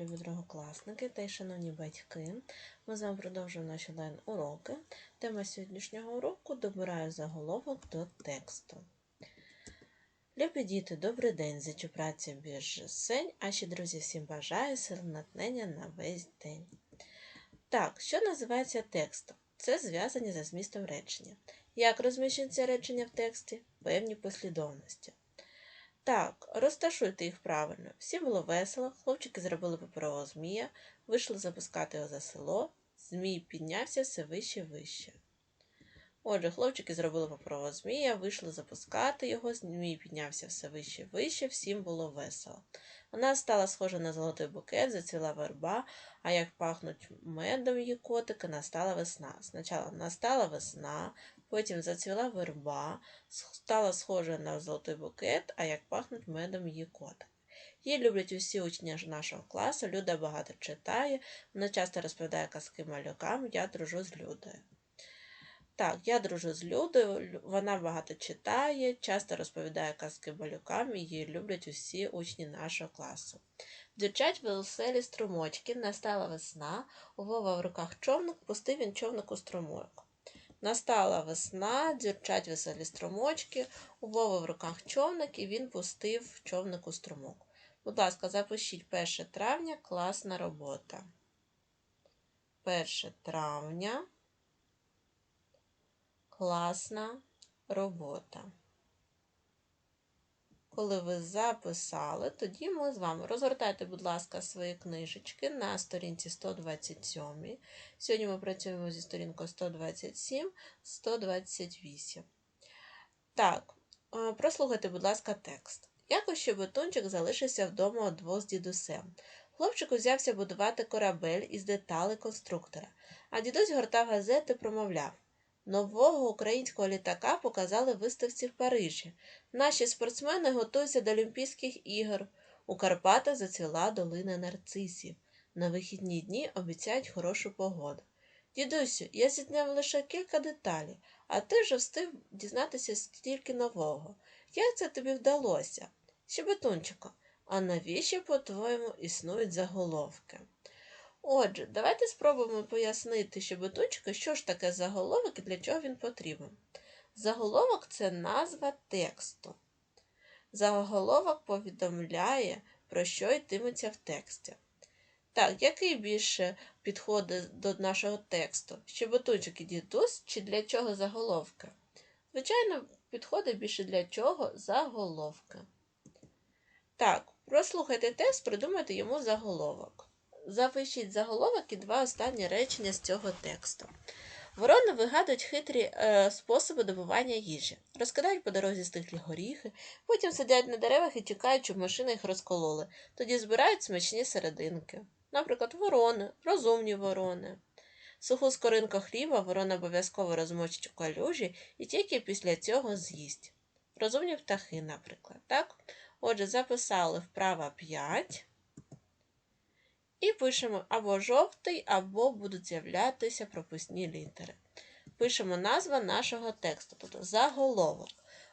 любі другокласники та й шановні батьки. Ми з вами продовжуємо наші лайн-уроки. Тема сьогоднішнього уроку добираю заголовок до тексту. Любі діти, добрий день! Зичу праці більш сень, а ще, друзі, всім бажаю сил натхнення на весь день. Так, що називається текстом? Це зв'язані за змістом речення. Як розміщується речення в тексті? Певні послідовності. Так, розташуйте їх правильно. Всім було весело, хлопчики зробили паперового змія, вийшли запускати його за село, змій піднявся все вище вище. Отже, хлопчики зробили паперового змія, вийшли запускати його, змій піднявся все вище вище, всім було весело. Вона стала схожа на золотий букет, зацвіла верба, а як пахнуть медом її котики, настала весна. Спочатку настала весна, потім зацвіла верба, стала схожа на золотий букет, а як пахнуть медом її котики. Її люблять усі учні нашого класу, Люда багато читає, вона часто розповідає казки малюкам, я дружу з Людою. Так, я дружу з Людою, вона багато читає, часто розповідає казки малюкам, її люблять усі учні нашого класу. Дівчать веселі струмочки, настала весна, у Вова в руках човник, пустив він човник у струмок. Настала весна, дзюрчать веселі струмочки, у Вови в руках човник і він пустив човник у струмок. Будь ласка, запишіть 1 травня класна робота. 1 травня класна робота. Коли ви записали, тоді ми з вами розгортайте, будь ласка, свої книжечки на сторінці 127. Сьогодні ми працюємо зі сторінкою 127, 128. Так, е, прослухайте, будь ласка, текст. Якось щебетунчик залишився вдома удвох з дідусем. Хлопчик узявся будувати корабель із деталей конструктора, а дідусь гортав газети промовляв. Нового українського літака показали виставці в Парижі. Наші спортсмени готуються до Олімпійських ігор. У Карпатах зацвіла долина нарцисів. На вихідні дні обіцяють хорошу погоду. Дідусю, я зідняв лише кілька деталей, а ти вже встиг дізнатися стільки нового. Як це тобі вдалося? Щебетунчику, а навіщо, по-твоєму, існують заголовки? Отже, давайте спробуємо пояснити щебетунчику, що ж таке заголовок і для чого він потрібен. Заголовок це назва тексту. Заголовок повідомляє, про що йтиметься в тексті. Так, який більше підходить до нашого тексту? Щебетунчик і дідусь чи для чого заголовки? Звичайно, підходить більше для чого заголовки. Так, прослухайте текст, придумайте йому заголовок. Запишіть заголовок і два останні речення з цього тексту. Ворони вигадують хитрі е, способи добування їжі, розкидають по дорозі стиглі горіхи, потім сидять на деревах і чекають, щоб машини їх розкололи, тоді збирають смачні серединки. Наприклад, ворони, розумні ворони. Суху скоринку хліба ворона обов'язково розмочить у калюжі і тільки після цього з'їсть. Розумні птахи, наприклад. так? Отже, записали вправа 5. І пишемо або жовтий, або будуть з'являтися прописні літери. Пишемо назва нашого тексту, тобто заголовок.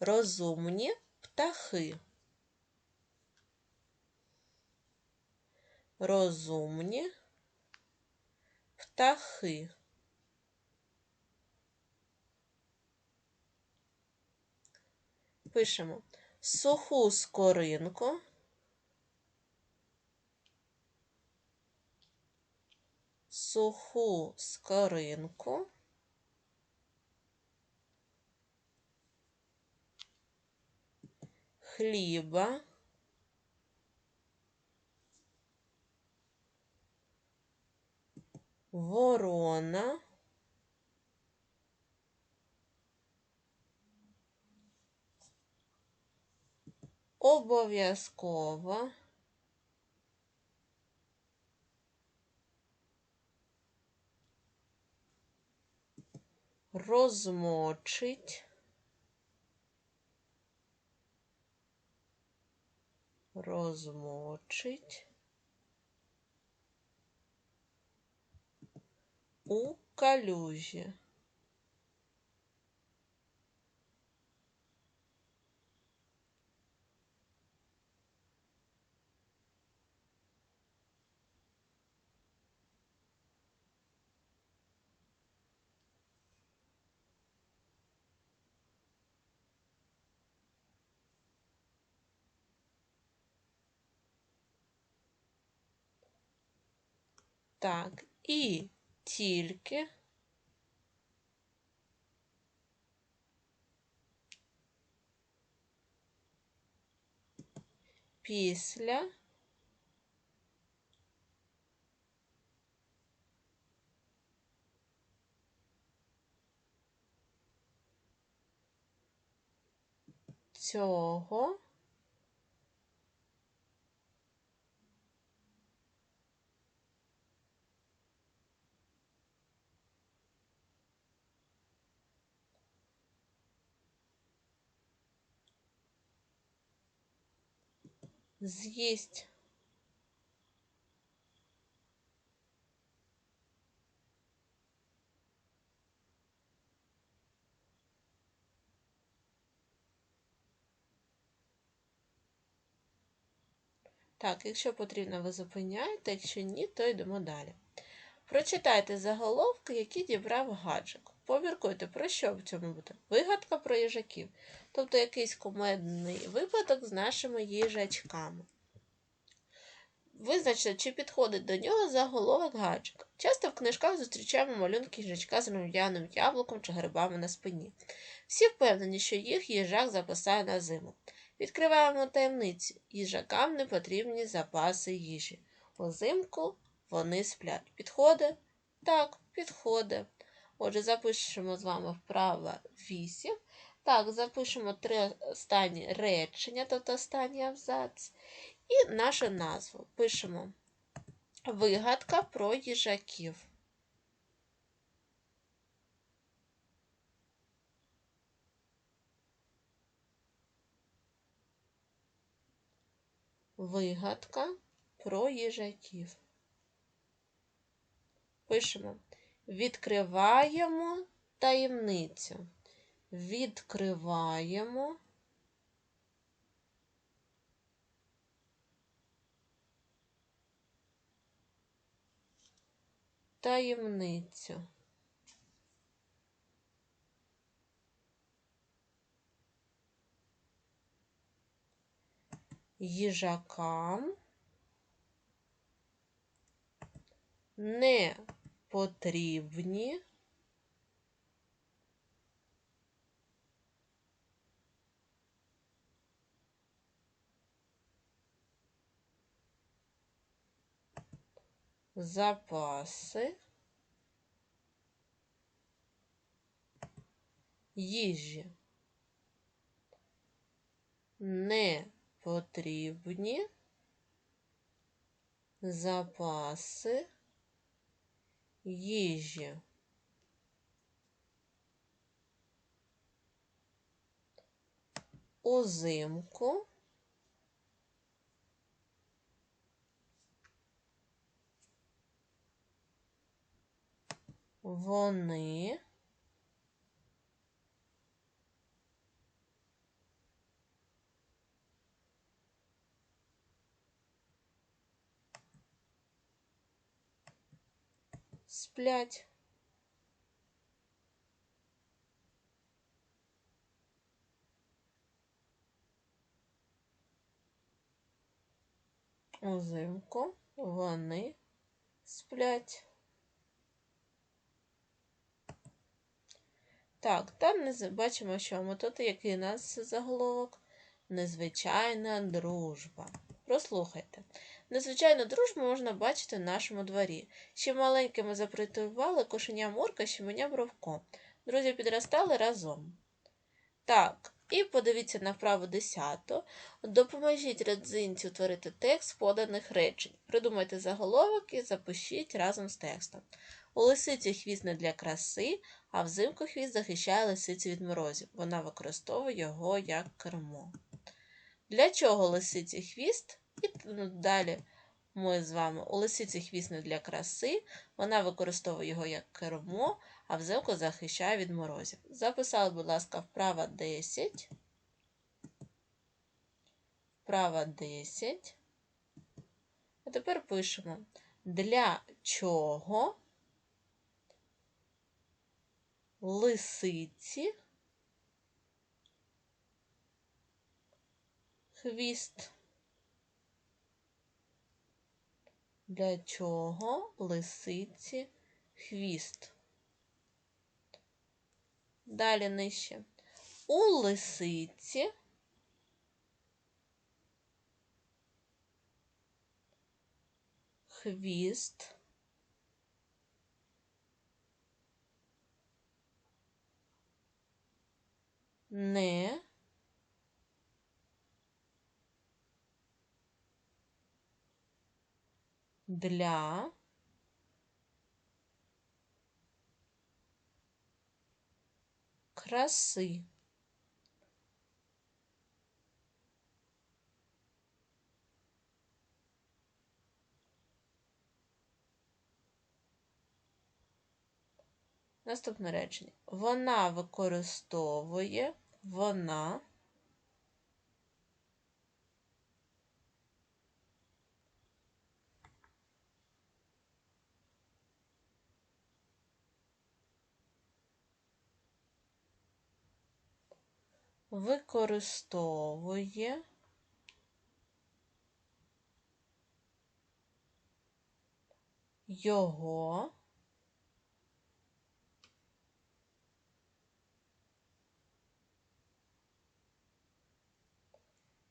Розумні птахи. Розумні птахи. Пишемо суху скоринку. Суху скоринку. Хліба. Ворона. Обов'язково. Розмочить. Розмочить. У калюжі. Так, і тільки. Після цього з'їсть Так, якщо потрібно, ви зупиняєте, якщо ні, то йдемо далі. Прочитайте заголовки, які дібрав гаджик. Поміркуйте, про що в цьому буде? Вигадка про їжаків, тобто якийсь кумедний випадок з нашими їжачками. Визначте, чи підходить до нього заголовок гаджика. Часто в книжках зустрічаємо малюнки їжачка з рум'яним яблуком чи грибами на спині. Всі впевнені, що їх їжак запасає на зиму. Відкриваємо таємниці. Їжакам не потрібні запаси їжі. Узимку вони сплять. Підходить? Так, підходить. Отже, запишемо з вами вправо 8. Так, запишемо три останні речення, тобто останній абзац. І нашу назву. Пишемо вигадка про їжаків. Вигадка про їжаків. Пишемо. Відкриваємо таємницю. Відкриваємо таємницю. Їжакам не потрібні. Запаси. Їжі. Не потрібні. Запаси їжі. Узимку вони сплять. Узимку вони сплять. Так, там не бачимо, що ми тут який у нас заголовок. Незвичайна дружба. Прослухайте. Незвичайну дружбу можна бачити в нашому дворі. Ще маленькими запритували кошеня Мурка, щеменя Бровко. Друзі підростали разом. Так, і подивіться на вправу 10. Допоможіть родзинці утворити текст поданих речень. Придумайте заголовок і запишіть разом з текстом. У лисиці хвіст не для краси, а взимку хвіст захищає лисицю від морозів. Вона використовує його як кермо. Для чого лисиці хвіст? Ну, далі ми з вами у лисиці хвіст для краси, вона використовує його як кермо, а взимку захищає від морозів. Записали, будь ласка, вправа 10. Вправа 10. А тепер пишемо, для чого лисиці хвіст. Для чого лисиці хвіст? Далі нижче. У лисиці хвіст не для краси. Наступне речення. Вона використовує, вона використовує його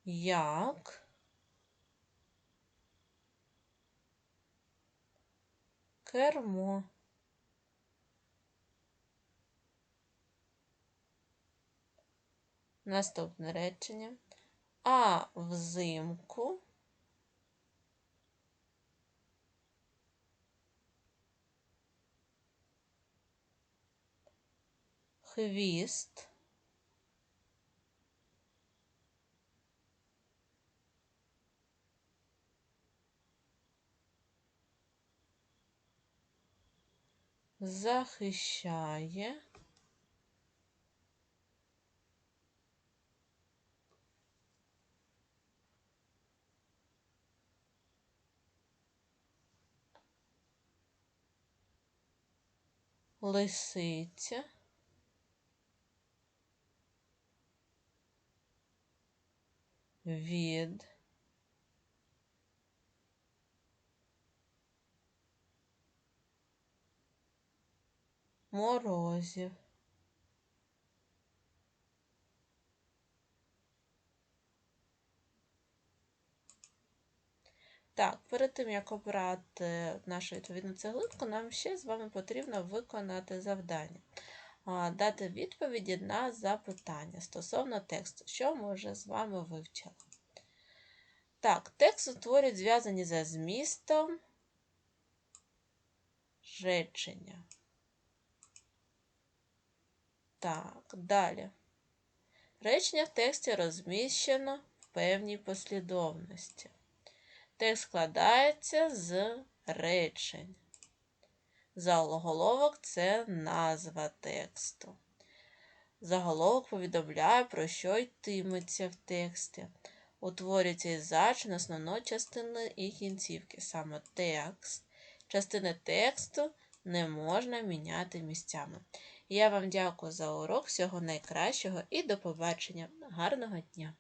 як кермо. Наступне речення. А взимку. Хвіст. Захищає лисиця від морозів. Так, перед тим, як обрати нашу відповідну цеглинку, нам ще з вами потрібно виконати завдання. Дати відповіді на запитання стосовно тексту, що ми вже з вами вивчили. Так, текст утворюють зв'язані за змістом речення. Так, далі. Речення в тексті розміщено в певній послідовності. Текст складається з речень. Заголовок це назва тексту. Заголовок повідомляє, про що йтиметься в тексті. Утворюється із зачин основної частини і кінцівки. Саме текст. Частини тексту не можна міняти місцями. Я вам дякую за урок. Всього найкращого і до побачення. Гарного дня!